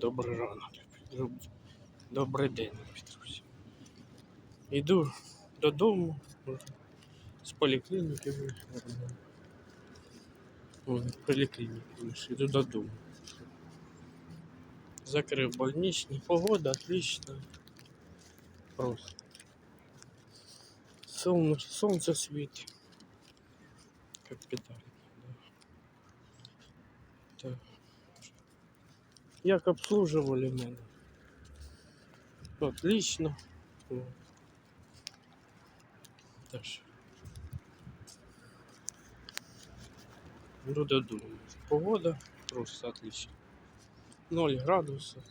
Добрий ранок. Доб- Добрий день, друзі. Йду додому з поліклініки. Ой, поліклініки, йду додому. Закрив больничний. Погода отлична. Просто. Солнце, солнце світить. Капітально. Як обслуживали мене. Отлично. Що. Йду додому. Погода просто отлично. 0 градусов.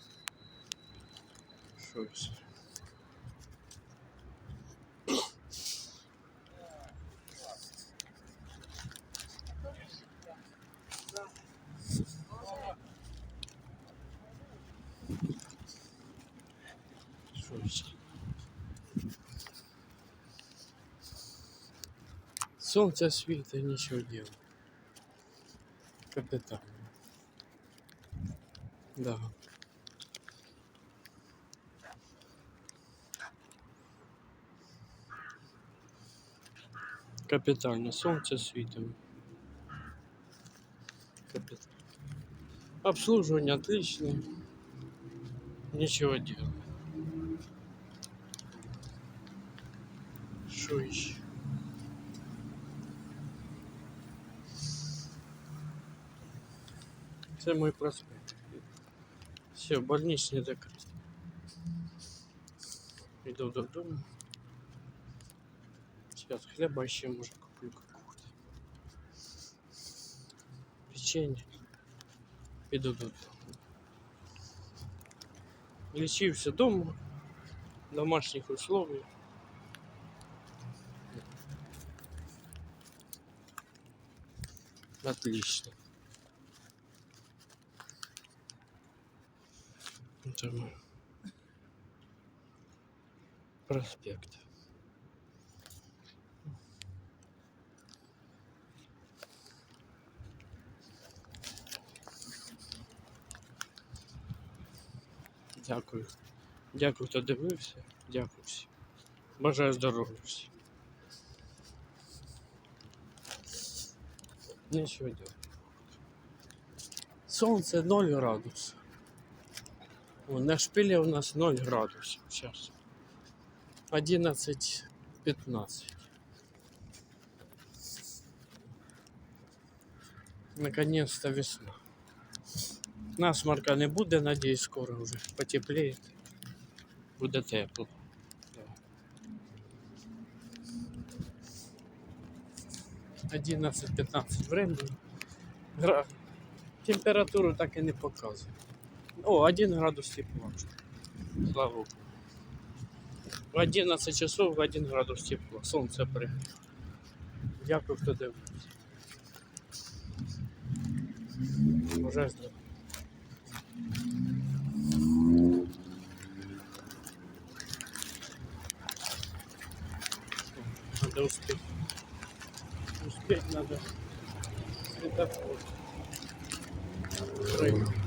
Щось. Солнце світить, нічого делать. Капітально. Да. Капітально. Сонце світить. Капітально. Обслуживание отличное. Ничего делать. Что еще? Це мой проспект. Все, больничный закрыт. Иду додому. Сейчас хлеба еще может куплю какого-то. Печенье. Иду додому. Лечився дома. В домашних условиях. Отлично. Это мой проспект. Дякую. Дякую, хто дивився. Дякую всім. Бажаю здоров'я всім. Нічого делать. Сонце 0 градусів. О, на шпиле у нас 0 градусов сейчас. 11-15. Наконец-то весна. Насморка не буде, надіюсь, скоро вже потепліє. Буде тепло. 11-15 времени. Температуру так і не показує. О, 1 градус тепла. Слава Богу. В 11 часов 1 градус тепла. Сонце при. Дякую, хто дивився. Бажаю здоров'я. Надо успеть. Успеть надо. Светофор. Успел.